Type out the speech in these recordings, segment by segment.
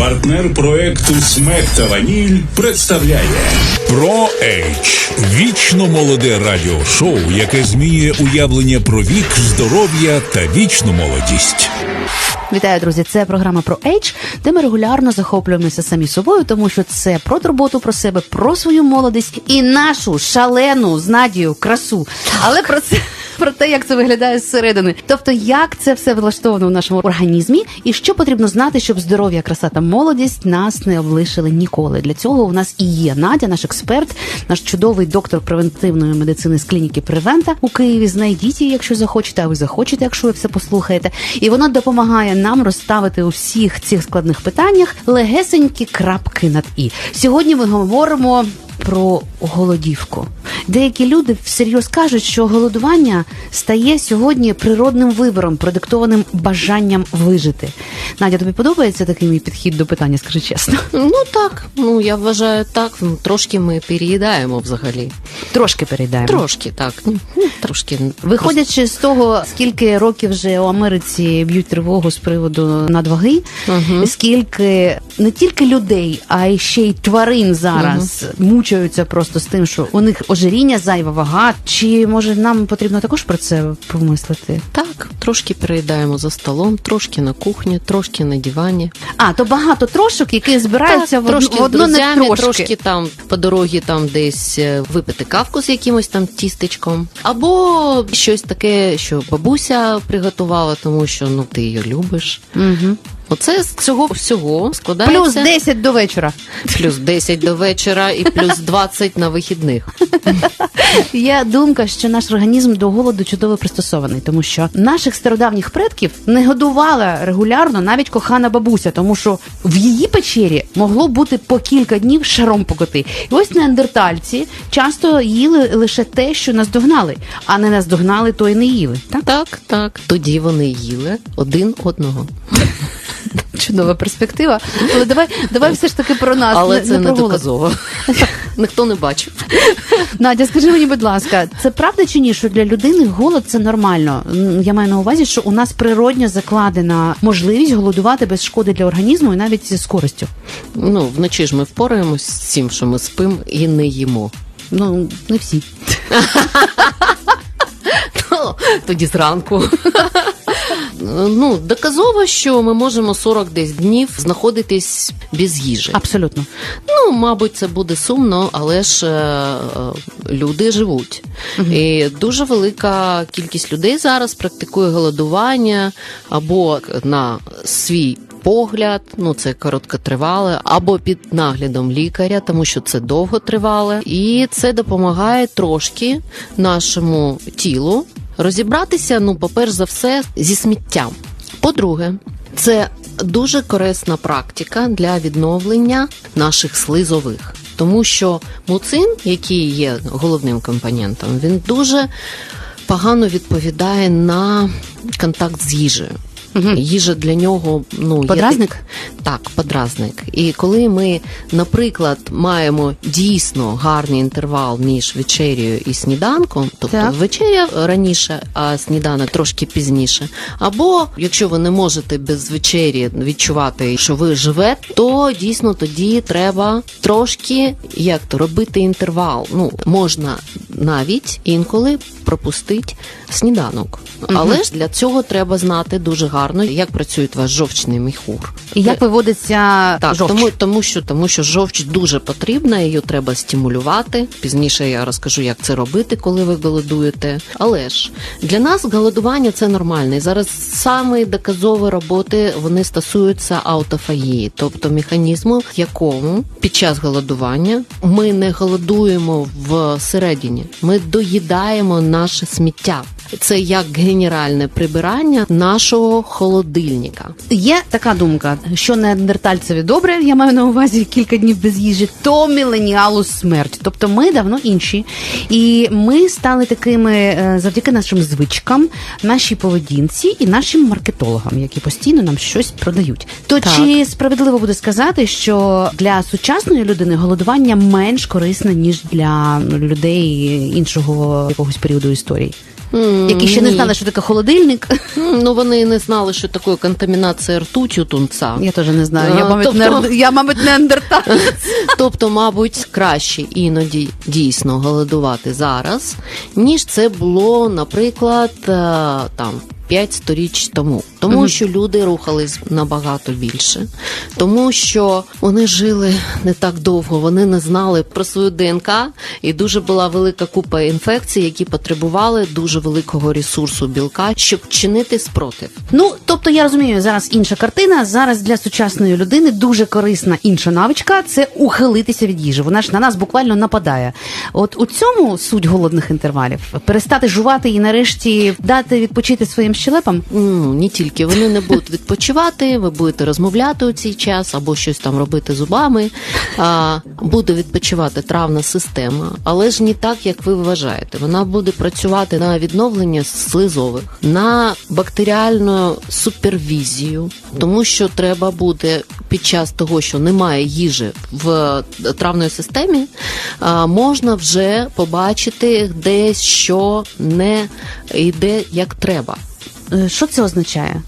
Партнер проекту Смек та Ваніль представляє Про Ейч вічно молоде радіошоу, яке змінює уявлення про вік, здоров'я та вічну молодість. Вітаю, друзі! Це програма про Ейдж, де ми регулярно захоплюємося самі собою, тому що це про турботу про себе, про свою молодість і нашу шалену з Надією красу. Але про це. Про те, як це виглядає зсередини, тобто як це все влаштовано в нашому організмі, і що потрібно знати, щоб здоров'я, краса та молодість нас не облишили ніколи. Для цього у нас і є Надя, наш експерт, наш чудовий доктор превентивної медицини з клініки Превента у Києві. Знайдіть її, якщо захочете, а ви захочете, якщо ви все послухаєте. І вона допомагає нам розставити у всіх цих складних питаннях легесенькі крапки над і. Сьогодні ми говоримо про голодівку. Деякі люди всерйоз кажуть, що голодування стає сьогодні природним вибором, продиктованим бажанням вижити. Надя, тобі подобається такий мій підхід до питання, скажи чесно? Ну так, ну я вважаю так. Ну, Трошки ми переїдаємо взагалі. Трошки перейдаємо. Трошки так. Ну, трошки. Виходячи з того, скільки років вже у Америці б'ють тривогу з приводу надваги, Мгм. скільки не тільки людей, а й ще й тварин зараз мучаються просто з тим, що у них ожиріння, зайва вага. Чи може нам потрібно також про це помислити? Так, трошки переїдаємо за столом, трошки на кухні, трошки на дивані. А то багато трошок, які збираються так, в, трошки в одно з не друзями, трошки. трошки там по дорогі там десь е, випити кавку з якимось там тістечком, або щось таке, що бабуся приготувала, тому що ну ти її любиш. Угу. Оце з цього всього складається Плюс 10 до вечора. плюс 10 до вечора і плюс 20 на вихідних. Є думка, що наш організм до голоду чудово пристосований, тому що наших стародавніх предків не годувала регулярно навіть кохана бабуся, тому що в її печері могло бути по кілька днів шаром покоти. І ось неандертальці часто їли лише те, що наздогнали, а не наздогнали, то й не їли. Так? Так, так. Тоді вони їли один одного. Чудова перспектива. Але давай, давай все ж таки про нас. Але це не доказово. Ніхто не бачив. Надя, скажи мені, будь ласка, це правда чи ні, що для людини голод це нормально? Я маю на увазі, що у нас природньо закладена можливість голодувати без шкоди для організму і навіть з користю. Ну, вночі ж ми впораємось з цим, що ми спимо і не їмо. Ну не всі. Ну, Тоді зранку. Ну, доказово, що ми можемо 40 десь днів знаходитись без їжі. Абсолютно. Ну, мабуть, це буде сумно, але ж е, е, люди живуть. І дуже велика кількість людей зараз практикує голодування або на свій. Погляд, ну це короткотривале, або під наглядом лікаря, тому що це довго тривале, і це допомагає трошки нашому тілу розібратися, ну, по-перше за все, зі сміттям. По-друге, це дуже корисна практика для відновлення наших слизових, тому що муцин, який є головним компонентом, він дуже погано відповідає на контакт з їжею. Мгм. Їжа для нього ну є Подразник? так- так, подразник. І коли ми, наприклад, маємо дійсно гарний інтервал між вечерею і сніданком, тобто Так. вечеря раніше, а сніданок трошки пізніше. Або якщо ви не можете без вечері відчувати, що ви живете, то дійсно тоді треба трошки як то робити інтервал. Ну можна навіть інколи пропустити сніданок. Але ж для цього треба знати дуже гарно, як працює ваш жовчний міхур. І як виводиться Так, жовч? тому, тому що тому що жовч дуже потрібна, її треба стимулювати. Пізніше я розкажу, як це робити, коли ви голодуєте. Але ж для нас голодування це нормально. І зараз саме доказові роботи вони стосуються аутофагії, тобто механізму, в якому під час голодування ми не голодуємо всередині, ми доїдаємо наше сміття. Це як генеральне прибирання нашого холодильника. Є така думка, що неандертальцеві добре, я маю на увазі кілька днів без їжі, то міленіалу смерть. Тобто ми давно інші. І ми стали такими е, завдяки нашим звичкам, нашій поведінці і нашим маркетологам, які постійно нам щось продають. То Так. чи справедливо буде сказати, що для сучасної людини голодування менш корисне, ніж для людей іншого якогось періоду історії? Які ще не знали, що таке холодильник. Ну вони не знали, що таке контамінація ртутю тунца. Я теж не знаю. Я, А, мабуть, тобто- не, я, мабуть, неандерталець. Тобто, мабуть, краще іноді дійсно голодувати зараз, ніж це було, наприклад, е, там. П'ять сторіч тому, тому що люди рухались набагато більше, тому що вони жили не так довго, вони не знали про свою ДНК, і дуже була велика купа інфекцій, які потребували дуже великого ресурсу білка, щоб чинити спротив. Ну, тобто я розумію, зараз інша картина. Зараз для сучасної людини дуже корисна інша навичка це ухилитися від їжі. Вона ж на нас буквально нападає. От у цьому суть голодних інтервалів перестати жувати і нарешті дати відпочити своїм щелепам. Ну, не тільки вони не будуть відпочивати, ви будете розмовляти у цей час або щось там робити зубами. А, буде відпочивати травна система, але ж не так, як ви вважаєте. Вона буде працювати на відновлення слизових, на бактеріальну супервізію, тому що треба буде під час того, що немає їжі в травної системі, можна вже побачити десь, що не йде як треба. Е, Що це означає?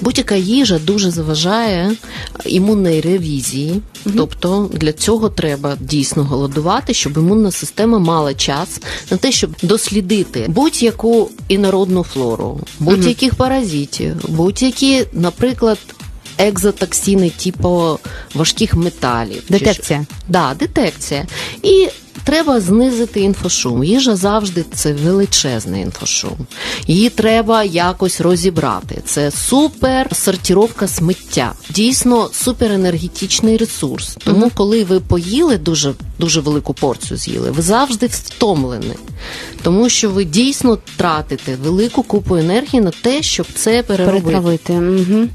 Будь-яка їжа дуже заважає імунній ревізії, тобто для цього треба дійсно голодувати, щоб імунна система мала час на те, щоб дослідити будь-яку інородну флору, будь-яких паразитів, будь-які, наприклад. Екзотоксини, типу важких металів. Детекція. що. Да, детекція. І треба знизити інфошум. Їжа завжди це величезний інфошум. Її треба якось розібрати. Це супер сортіровка сміття. Дійсно суперенергетичний ресурс. Тому, коли ви поїли дуже дуже велику порцію з'їли, ви завжди втомлені. Тому що ви дійсно тратите велику купу енергії на те, щоб це переробити. Перетравити. Угу.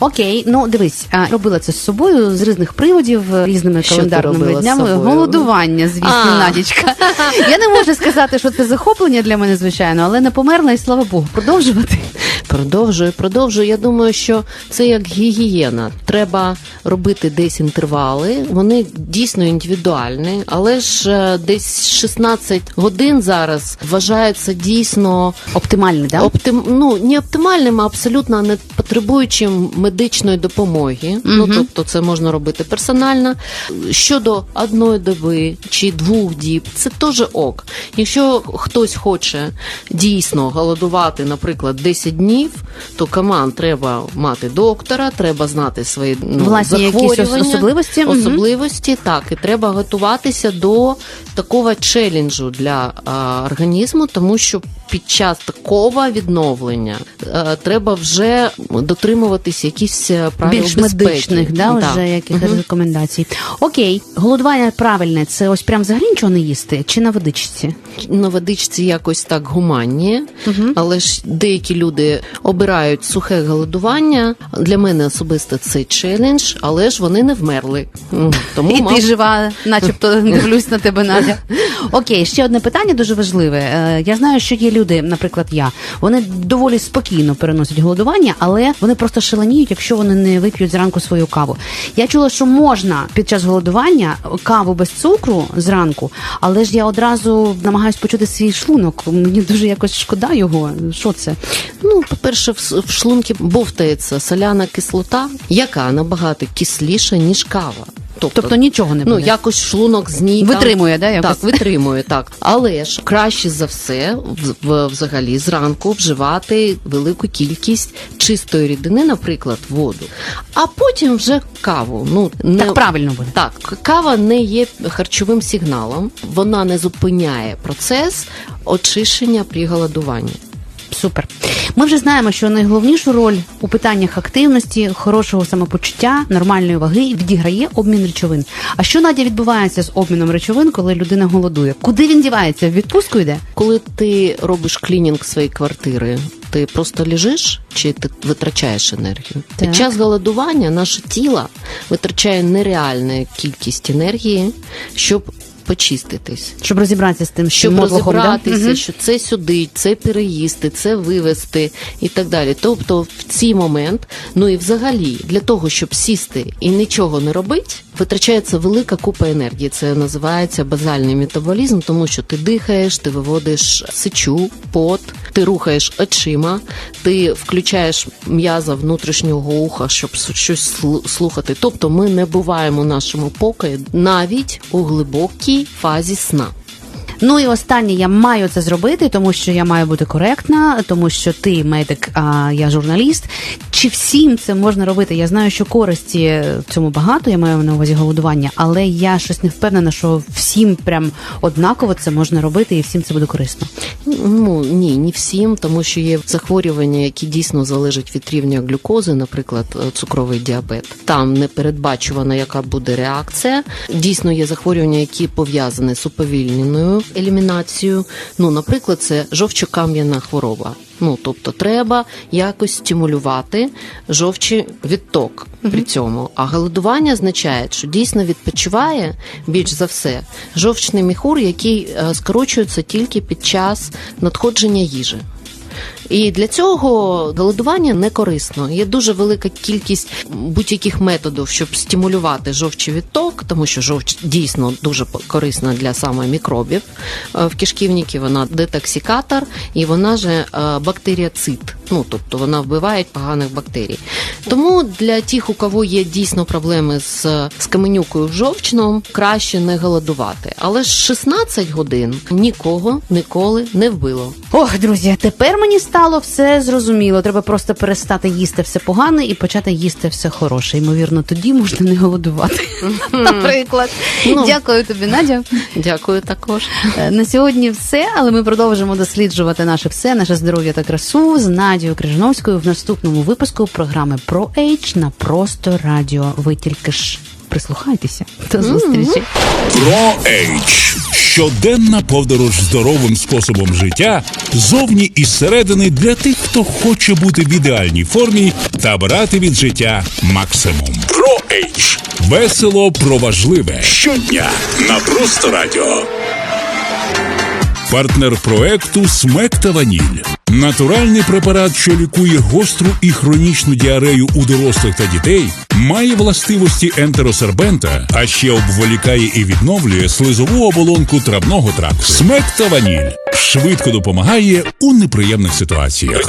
Окей, ну дивись, а, робила це з собою з різних приводів, е, різними Що ти календарними робила з днями. собою? Голодування, звісно, А. Надічка. Я не можу сказати, що це захоплення для мене, звичайно, але не померла і слава Богу. Продовжувати. Продовжую, продовжую. Я думаю, що це як гігієна. Треба робити десь інтервали. Вони дійсно індивідуальні, але ж е, десь 16 годин зараз вважається дійсно Оптимальний, да? оптим... ну, не оптимальним, а абсолютно не потребуючим медичної допомоги. Ну тобто, це можна робити персонально. Щодо одної доби чи двох діб, це теж ок. Якщо хтось хоче дійсно голодувати, наприклад, 10 днів, то команд треба мати доктора, треба знати свої ну, Власні якісь ос- особливості? Особливості, так, і треба готуватися до такого челенджу для а, організму, тому що під час такого відновлення е, треба вже дотримуватись якісь е, правил Більш безпеки. медичних, да, Так. вже якихось Мгм. рекомендацій. Окей, голодування правильне, це ось прям взагалі нічого не їсти, чи на водичці? На водичці якось так гуманні, Мгм. але ж деякі люди обирають сухе голодування. Для мене особисто це челендж, але ж вони не вмерли. Тому І мав- ти жива, начебто дивлюсь на тебе, Надя. Окей, ще одне питання дуже важливе. Е, Я знаю, що є люди, наприклад, я. Вони доволі спокійно переносять голодування, але вони просто шаленіють, якщо вони не вип'ють зранку свою каву. Я чула, що можна під час голодування каву без цукру зранку, але ж я одразу намагаюсь почути свій шлунок. Мені дуже якось шкода його. Що це? Ну, по-перше, в шлунки бовтається соляна кислота, яка набагато кисліша, ніж кава. Тобто нічого не буде. Ну, якось шлунок з ній там- Витримує, да, якось? Так, витримує, так. Але ж краще за все в, в- взагалі зранку вживати велику кількість чистої рідини, наприклад, воду, а потім вже каву. Ну, не... Так правильно буде. Так, кава не є харчовим сигналом, вона не зупиняє процес очищення при голодуванні. Супер. Ми вже знаємо, що найголовнішу роль у питаннях активності, хорошого самопочуття, нормальної ваги відіграє обмін речовин. А що Надя відбувається з обміном речовин, коли людина голодує? Куди він дівається? В відпустку йде? Коли ти робиш клінінг своєї квартири, ти просто лежиш чи ти витрачаєш енергію? Так. Під час голодування наше тіло витрачає нереальну кількість енергії, щоб почиститись. Щоб розібратися з тим, що Щоб мотлохом, розібратися, да? що це сюди, це переїсти, це вивезти і так далі. Тобто, в цей момент, ну і взагалі, для того, щоб сісти і нічого не робити, Витрачається велика купа енергії. Це називається базальний метаболізм, тому що ти дихаєш, ти виводиш сечу, пот, ти рухаєш очима, ти включаєш м'яза внутрішнього уха, щоб щось слухати. Тобто ми не буваємо в нашому покої навіть у глибокій фазі сна. Ну і останнє, я маю це зробити, тому що я маю бути коректна, тому що ти медик, а я журналіст. Чи всім це можна робити? Я знаю, що користі в цьому багато, я маю на увазі голодування, але я щось не впевнена, що всім прям однаково це можна робити і всім це буде корисно. Ну ні, не всім, тому що є захворювання, які дійсно залежать від рівня глюкози, наприклад, е, цукровий діабет. Там не передбачувана, яка буде реакція. Дійсно є захворювання, які пов'язані з уповільненою елімінацією. Ну, наприклад, це жовчокам'яна хвороба. Ну, тобто, треба якось стимулювати жовчий відток при цьому. А голодування означає, що дійсно відпочиває більш за все жовчний міхур, який е, скорочується тільки під час надходження їжі. І для цього голодування не корисно. Є дуже велика кількість будь-яких методів, щоб стимулювати жовчий відток, тому що жовч дійсно дуже корисна для саме мікробів е, в кишківнику. Вона детоксикатор і вона же е, бактеріоцид. Ну тобто вона вбиває поганих бактерій. Тому для тих, у кого є дійсно проблеми з, з каменюкою жовчном, краще не голодувати. Але ж 16 годин нікого ніколи не вбило. Ох, друзі, тепер мені стало все зрозуміло. Треба просто перестати їсти все погане і почати їсти все хороше. Ймовірно, тоді можна не голодувати. Наприклад. Ну. Дякую тобі, Надя. Дякую також. Е, На сьогодні все, але ми продовжимо досліджувати наше все, наше здоров'я та красу з Надією Крижановською в наступному випуску програми про Ейч на просто радіо. Ви тільки ж прислухайтеся. До зустрічі. Про Ейч. Щоденна подорож здоровим способом життя зовні і зсередини для тих, хто хоче бути в ідеальній формі та брати від життя максимум. Про Ейдж. Весело про важливе. Щодня на просто радіо. Партнер проекту Смек та Ваніль. Натуральний препарат, що лікує гостру і хронічну діарею у дорослих та дітей, має властивості ентеросербента, а ще обволікає і відновлює слизову оболонку травного тракту. Смек та Ваніль швидко допомагає у неприємних ситуаціях.